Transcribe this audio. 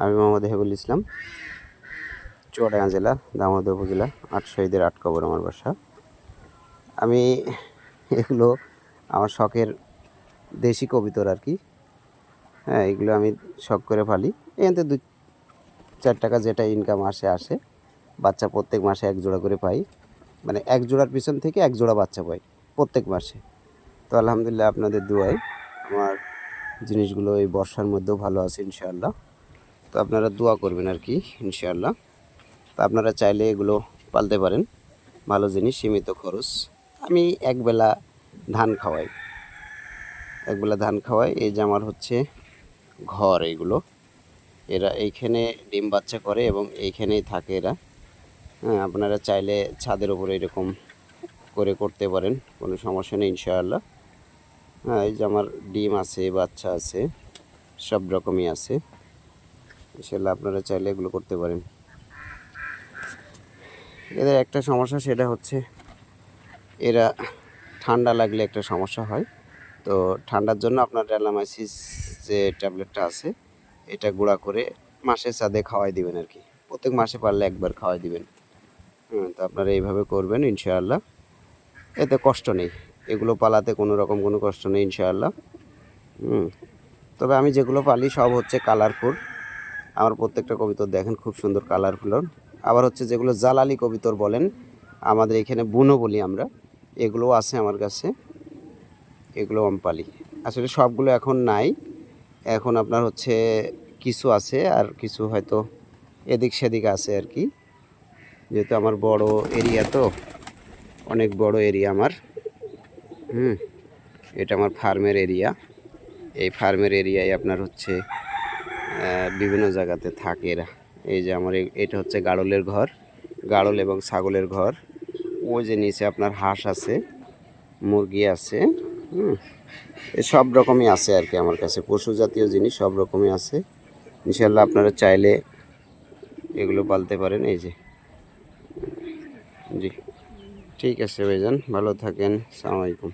আমি মোহাম্মদ হেবুল ইসলাম, চুয়াডাঙ্গা জেলা, দামোদর উপজেলা আট শহীদের আট কবর আমার বাসা। আমি এগুলো আমার শখের দেশি কবিতর আর কি। হ্যাঁ এগুলো আমি শখ করে ফালি। এখান থেকে দু চার টাকা যেটা ইনকাম আসে আসে। বাচ্চা প্রত্যেক মাসে এক জোড়া করে পাই। মানে এক জোড়ার পিছন থেকে এক জোড়া বাচ্চা পাই প্রত্যেক মাসে। তো আলহামদুলিল্লাহ আপনাদের দুয়ায় আমার জিনিসগুলো এই বর্ষার মধ্যেও ভালো আছে, ইনশাআল্লাহ। তো আপনারা দোয়া করবেন আর কি, ইনশাআল্লাহ। তো আপনারা চাইলে এগুলো পালতে পারেন। ভালো জিনিস, সীমিত খরচ। আমি একবেলা ধান খাওয়াই। একবেলা ধান খাওয়াই। এই যে আমার হচ্ছে ঘর এগুলো। এরা এইখানে ডিম বাচ্চা করে এবং এইখানেই থাকে এরা। হ্যাঁ আপনারা চাইলে ছাদের উপরে এরকম করে করতে পারেন। কোনো সমস্যা নেই, ইনশাআল্লাহ। হ্যাঁ এই যে আমার ডিম আছে, বাচ্চা আছে, সব রকমই আছে। ইনশাল্লাহ আপনারা চাইলে এগুলো করতে পারেন। এদের একটা সমস্যা সেটা হচ্ছে, এরা ঠান্ডা লাগলে একটা সমস্যা হয়। তো ঠান্ডার জন্য আপনার রেলামাইসিস যে ট্যাবলেটটা আছে, এটা গুঁড়া করে মাসে চাঁদে খাওয়াই দিবেন আর কি প্রত্যেক মাসে পারলে একবার খাওয়াই দিবেন। হ্যাঁ তো আপনারা এইভাবে করবেন ইনশাআল্লাহ। এতে কষ্ট নেই। এগুলো পালাতে কোনো রকম কোনো কষ্ট নেই ইনশাআল্লাহ। হুম, তবে আমি যেগুলো পালি সব হচ্ছে কালারফুল আমার প্রত্যেকটা কবিতর দেখেন, খুব সুন্দর কালারফুল আবার হচ্ছে যেগুলো জালালি কবিতর বলেন, আমাদের এখানে বুনো বলি আমরা, এগুলোও আছে আমার কাছে, এগুলো অম্পালি। আসলে সবগুলো এখন নাই, এখন আপনার হচ্ছে কিছু আছে আর কিছু হয়তো এদিক সেদিক আছে আর কি। যেহেতু আমার বড় এরিয়া তো, অনেক বড় এরিয়া আমার, হুম, এটা আমার ফার্মের এরিয়া এই ফার্মের এরিয়ায় আপনার হচ্ছে বিভিন্ন জায়গাতে থাকে এরা। এই যে আমার এটা হচ্ছে গাড়লের ঘর, গাড়ল এবং ছাগলের ঘর। ওই যে নিচে আপনার হাঁস আছে, মুরগি আছে সব রকমই আছে আর কি আমার কাছে। পশু জাতীয় জিনিস সব রকমই আছে। ইনশাল্লাহ আপনারা চাইলে এগুলো পালতে পারেন, এই যে। জি। ঠিক আছে ভাইজান, ভালো থাকেন, সালামালাইকুম।